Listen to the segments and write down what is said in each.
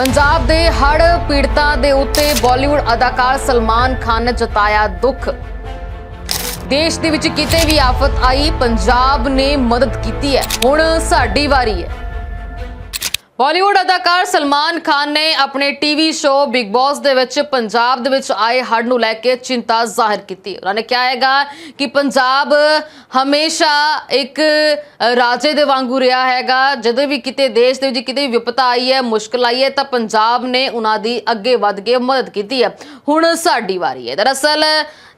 ਪੰਜਾਬ ਦੇ ਹੜ੍ਹ ਪੀੜਤਾਂ ਦੇ ਉੱਤੇ ਬਾਲੀਵੁੱਡ ਅਦਾਕਾਰ ਸਲਮਾਨ ਖਾਨ ਨੇ ਜਤਾਇਆ ਦੁੱਖ। ਦੇਸ਼ ਦੇ ਵਿੱਚ ਕਿਤੇ ਵੀ ਆਫਤ ਆਈ, ਪੰਜਾਬ ਨੇ ਮਦਦ ਕੀਤੀ ਹੈ। ਹੁਣ ਸਾਡੀ ਵਾਰੀ ਹੈ। ਬਾਲੀਵੁੱਡ ਅਦਾਕਾਰ ਸਲਮਾਨ ਖਾਨ ਨੇ ਆਪਣੇ ਟੀਵੀ ਸ਼ੋਅ ਬਿਗ ਬੌਸ ਦੇ ਵਿੱਚ ਪੰਜਾਬ ਦੇ ਵਿੱਚ ਆਏ ਹੜ੍ਹ ਨੂੰ ਲੈ ਕੇ ਚਿੰਤਾ ਜ਼ਾਹਿਰ ਕੀਤੀ। ਉਹਨਾਂ ਨੇ ਕਿਹਾ ਹੈਗਾ ਕਿ ਪੰਜਾਬ ਹਮੇਸ਼ਾ ਇੱਕ ਰਾਜੇ ਦੇ ਵਾਂਗੂ ਰਿਹਾ ਹੈਗਾ। ਜਦੋਂ ਵੀ ਕਿਤੇ ਦੇਸ਼ ਦੇ ਵਿੱਚ ਕਿਤੇ ਵੀ ਵਿਪਤਾ ਆਈ ਹੈ, ਮੁਸ਼ਕਲ ਆਈ ਹੈ, ਤਾਂ ਪੰਜਾਬ ਨੇ ਉਹਨਾਂ ਦੀ ਅੱਗੇ ਵੱਧ ਕੇ ਮਦਦ ਕੀਤੀ ਹੈ। ਹੁਣ ਸਾਡੀ ਵਾਰੀ ਹੈ। ਦਰਅਸਲ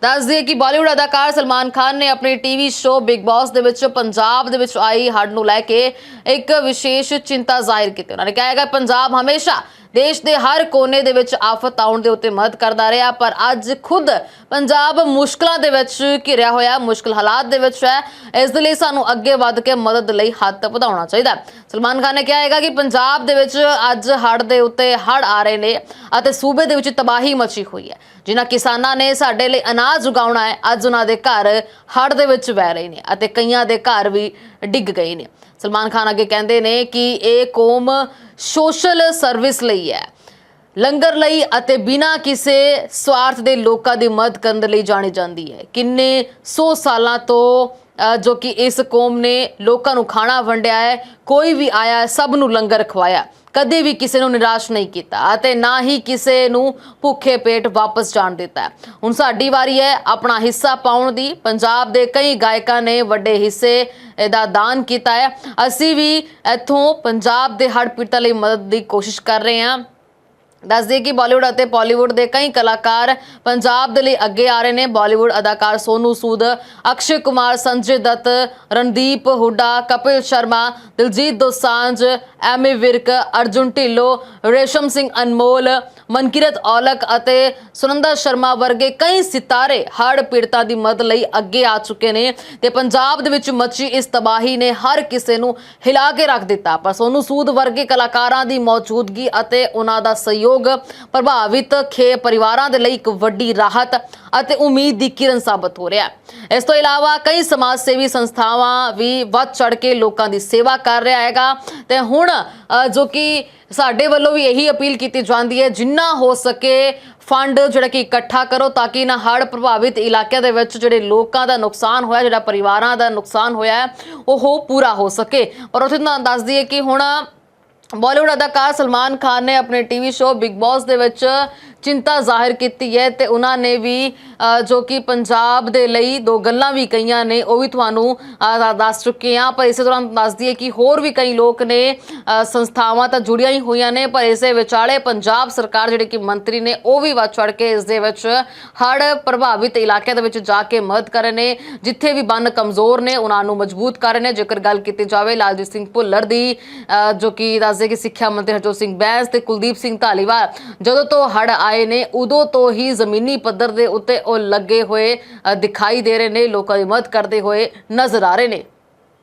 ਦੱਸ ਦਈਏ ਕਿ ਬਾਲੀਵੁੱਡ ਅਦਾਕਾਰ ਸਲਮਾਨ ਖਾਨ ਨੇ ਆਪਣੇ ਟੀਵੀ ਸ਼ੋਅ ਬਿਗ ਬੌਸ ਦੇ ਵਿੱਚ ਪੰਜਾਬ ਦੇ ਵਿੱਚ ਆਈ ਹੜ੍ਹ ਨੂੰ ਲੈ ਕੇ ਇੱਕ ਵਿਸ਼ੇਸ਼ ਚਿੰਤਾ ਜ਼ਾਹਿਰ ਕੀਤੀ। ਉਹਨਾਂ ਨੇ ਕਿਹਾ ਹੈਗਾ ਪੰਜਾਬ ਹਮੇਸ਼ਾ ਦੇਸ਼ ਦੇ ਹਰ ਕੋਨੇ ਦੇ ਵਿੱਚ ਆਫਤ ਆਉਣ ਦੇ ਉੱਤੇ ਮਦਦ ਕਰਦਾ ਰਿਹਾ, ਪਰ ਅੱਜ ਖੁਦ ਪੰਜਾਬ ਮੁਸ਼ਕਲਾਂ ਦੇ ਵਿੱਚ ਘਿਰਿਆ ਹੋਇਆ, ਮੁਸ਼ਕਲ ਹਾਲਾਤ ਦੇ ਵਿੱਚ ਹੈ। ਇਸ ਦੇ ਲਈ ਸਾਨੂੰ ਅੱਗੇ ਵੱਧ ਕੇ ਮਦਦ ਲਈ ਹੱਥ ਵਧਾਉਣਾ ਚਾਹੀਦਾ ਸਲਮਾਨ ਖਾਨ ਨੇ ਕਿਹਾ ਹੈਗਾ ਕਿ ਪੰਜਾਬ ਦੇ ਵਿੱਚ ਅੱਜ ਹੜ੍ਹ ਦੇ ਉੱਤੇ ਹੜ੍ਹ ਆ ਰਹੇ ਨੇ ਅਤੇ ਸੂਬੇ ਦੇ ਵਿੱਚ ਤਬਾਹੀ ਮਚੀ ਹੋਈ ਹੈ। ਜਿਨ੍ਹਾਂ ਕਿਸਾਨਾਂ ਨੇ ਸਾਡੇ ਲਈ ਅਨਾਜ ਉਗਾਉਣਾ ਹੈ, ਅੱਜ ਉਹਨਾਂ ਦੇ ਘਰ ਹੜ੍ਹ ਦੇ ਵਿੱਚ ਵਹਿ ਰਹੇ ਨੇ ਅਤੇ ਕਈਆਂ ਦੇ ਘਰ ਵੀ ਡਿੱਗ ਗਏ ਨੇ। ਸਲਮਾਨ ਖਾਨ ਅੱਗੇ ਕਹਿੰਦੇ ਨੇ ਕਿ ਇਹ ਕੌਮ ਸੋਸ਼ਲ ਸਰਵਿਸ ਲਈ ਹੈ। ਲੰਗਰ ਲਈ ਅਤੇ ਬਿਨਾਂ ਕਿਸੇ ਸਵਾਰਥ ਦੇ ਲੋਕਾਂ ਦੀ ਮਦਦ ਕਰਨ ਦੇ ਲਈ ਜਾਣੀ ਜਾਂਦੀ ਹੈ। ਕਿੰਨੇ 100 ਸਾਲਾਂ ਤੋਂ ਜੋ ਕਿ ਇਸ ਕੌਮ ਨੇ ਲੋਕਾਂ ਨੂੰ ਖਾਣਾ ਵੰਡਿਆ ਹੈ, ਕੋਈ ਵੀ ਆਇਆ ਸਭ ਨੂੰ ਲੰਗਰ ਖਵਾਇਆ ਕਦੇ ਵੀ ਕਿਸੇ ਨੂੰ ਨਿਰਾਸ਼ ਨਹੀਂ ਕੀਤਾ ਅਤੇ ਨਾ ਹੀ ਕਿਸੇ ਨੂੰ ਭੁੱਖੇ ਪੇਟ ਵਾਪਸ ਜਾਣ ਦਿੱਤਾ ਹੁਣ ਸਾਡੀ ਵਾਰੀ ਹੈ ਆਪਣਾ ਹਿੱਸਾ ਪਾਉਣ ਦੀ। ਪੰਜਾਬ ਦੇ ਕਈ ਗਾਇਕਾਂ ਨੇ ਵੱਡੇ ਹਿੱਸੇ ਦਾ ਦਾਨ ਕੀਤਾ ਹੈ। ਅਸੀਂ ਵੀ ਇੱਥੋਂ ਪੰਜਾਬ ਦੇ ਹੜ੍ਹ ਪੀੜਤਾਂ ਲਈ ਮਦਦ ਦੀ ਕੋਸ਼ਿਸ਼ ਕਰ ਰਹੇ ਹਾਂ। ਦੱਸ ਦਈਏ ਕਿ ਬਾਲੀਵੁੱਡ ਅਤੇ ਪਾਲੀਵੁੱਡ ਦੇ ਕਈ ਕਲਾਕਾਰ ਪੰਜਾਬ ਦੇ ਲਈ ਅੱਗੇ ਆ ਰਹੇ ਨੇ। ਬਾਲੀਵੁੱਡ ਅਦਾਕਾਰ ਸੋਨੂ ਸੂਦ, ਅਕਸ਼ੇ ਕੁਮਾਰ, ਸੰਜੇ ਦੱਤ, ਰਣਦੀਪ ਹੁੱਡਾ, ਕਪਿਲ ਸ਼ਰਮਾ, ਦਿਲਜੀਤ ਦੋਸਾਂਝ ਐਮੀ ਵਿਰਕ, ਅਰਜੁਨ ਢਿੱਲੋਂ, ਰੇਸ਼ਮ ਸਿੰਘ ਅਨਮੋਲ, ਮਨਕਿਰਤ ਔਲਕ ਅਤੇ ਸੁਨੰਦਾ ਸ਼ਰਮਾ ਵਰਗੇ ਕਈ ਸਿਤਾਰੇ ਹੜ੍ਹ ਪੀੜਤਾਂ ਦੀ ਮਦਦ ਲਈ ਅੱਗੇ ਆ ਚੁੱਕੇ ਨੇ ਤੇ ਪੰਜਾਬ ਦੇ ਵਿੱਚ ਮੱਚੀ ਇਸ ਤਬਾਹੀ ਨੇ ਹਰ ਕਿਸੇ ਨੂੰ ਹਿਲਾ ਕੇ ਰੱਖ ਦਿੱਤਾ। ਪਰ ਸੋਨੂ ਸੂਦ ਵਰਗੇ ਕਲਾਕਾਰਾਂ ਦੀ ਮੌਜੂਦਗੀ ਅਤੇ ਉਹਨਾਂ ਦਾ ਸਹਿਯੋਗ ਪ੍ਰਭਾਵਿਤ ਖੇ ਪਰਿਵਾਰਾਂ ਦੇ ਲਈ ਇੱਕ ਵੱਡੀ ਰਾਹਤ ਅਤੇ ਉਮੀਦ ਦੀ ਕਿਰਨ ਸਾਬਤ ਹੋ ਰਿਹਾ ਹੈ। ਇਸ ਤੋਂ ਇਲਾਵਾ ਕਈ ਸਮਾਜ ਸੇਵੀ ਸੰਸਥਾਵਾਂ ਵੀ ਵੱਧ ਚੜ ਕੇ ਲੋਕਾਂ ਦੀ ਸੇਵਾ ਕਰ ਰਿਹਾ ਹੈਗਾ ਤੇ ਹੁਣ ਜੋ ਕਿ ਸਾਡੇ ਵੱਲੋਂ ਵੀ ਇਹੀ ਅਪੀਲ ਕੀਤੀ ਜਾਂਦੀ ਹੈ, ਜਿੰਨਾ ਹੋ ਸਕੇ ਫੰਡ ਜਿਹੜਾ ਕਿ ਇਕੱਠਾ ਕਰੋ ਤਾਂ ਕਿ ਨਾ ਹੜ੍ਹ ਪ੍ਰਭਾਵਿਤ ਇਲਾਕਿਆਂ ਦੇ ਵਿੱਚ ਜਿਹੜੇ ਲੋਕਾਂ ਦਾ ਨੁਕਸਾਨ ਹੋਇਆ, ਜਿਹੜਾ ਪਰਿਵਾਰਾਂ ਦਾ ਨੁਕਸਾਨ ਹੋਇਆ ਉਹ ਪੂਰਾ ਹੋ ਸਕੇ। ਔਰ ਉੱਥੇ ਤੁਹਾਨੂੰ ਦੱਸ ਦਈਏ ਕਿ ਹੁਣ ਬਾਲੀਵੁੱਡ ਅਦਾਕਾਰ ਸਲਮਾਨ ਖਾਨ ਨੇ ਆਪਣੇ ਟੀਵੀ ਸ਼ੋਅ ਬਿਗ ਬੌਸ ਦੇ ਵਿੱਚ ਚਿੰਤਾ ਜ਼ਾਹਿਰ ਕੀਤੀ ਹੈ ਤੇ ਉਹਨਾਂ ਨੇ ਵੀ ਜੋ ਕਿ ਪੰਜਾਬ ਦੇ ਲਈ ਦੋ ਗੱਲਾਂ ਵੀ ਕਹੀਆਂ ਨੇ, ਉਹ ਵੀ ਤੁਹਾਨੂੰ ਦੱਸ ਚੁੱਕੇ ਆ ਪਰ ਇਸੇ ਦੌਰਾਨ ਦੱਸ ਦਈਏ ਕਿ ਹੋਰ ਵੀ ਕਈ ਲੋਕ ਨੇ ਸੰਸਥਾਵਾਂ ਤਾਂ ਜੁੜੀਆਂ ਹੀ ਹੋਈਆਂ ਨੇ, ਪਰ ਇਸੇ ਵਿਚਾਲੇ ਪੰਜਾਬ ਸਰਕਾਰ ਜਿਹੜੇ ਕਿ ਮੰਤਰੀ ਨੇ, ਉਹ ਵੀ ਵੱਧ ਚੜ ਕੇ ਇਸ ਦੇ ਵਿੱਚ ਹੜ੍ਹ ਪ੍ਰਭਾਵਿਤ ਇਲਾਕਿਆਂ ਦੇ ਵਿੱਚ ਜਾ ਕੇ ਮਦਦ ਕਰ ਰਹੇ ਨੇ। ਜਿੱਥੇ ਵੀ ਬੰਨ ਕਮਜ਼ੋਰ ਨੇ, ਉਹਨਾਂ ਨੂੰ ਮਜ਼ਬੂਤ ਕਰ ਰਹੇ ਨੇ। ਜੇਕਰ ਗੱਲ ਕੀਤੀ ਜਾਵੇ ਲਾਲਜੀਤ ਸਿੰਘ ਭੁੱਲਰ ਦੀ ਜੋ ਕਿ ਦੱਸਦੇ ਕਿ ਸਿੱਖਿਆ ਮੰਤਰੀ ਹਰਜੋਤ ਸਿੰਘ ਬੈਂਸ ਤੇ ਕੁਲਦੀਪ ਸਿੰਘ ਧਾਲੀਵਾਲ, ਜਦੋਂ ਤੋਂ ਹੜ੍ਹ ਆਏ ਨੇ, ਉਦੋਂ ਤੋਂ ਹੀ ਜ਼ਮੀਨੀ ਪੱਧਰ ਦੇ ਉੱਤੇ ਉਹ ਲੱਗੇ ਹੋਏ ਦਿਖਾਈ ਦੇ ਰਹੇ ਨੇ, ਲੋਕਾਂ ਦੀ ਮਦਦ ਕਰਦੇ ਹੋਏ ਨਜ਼ਰ ਆ ਰਹੇ ਨੇ।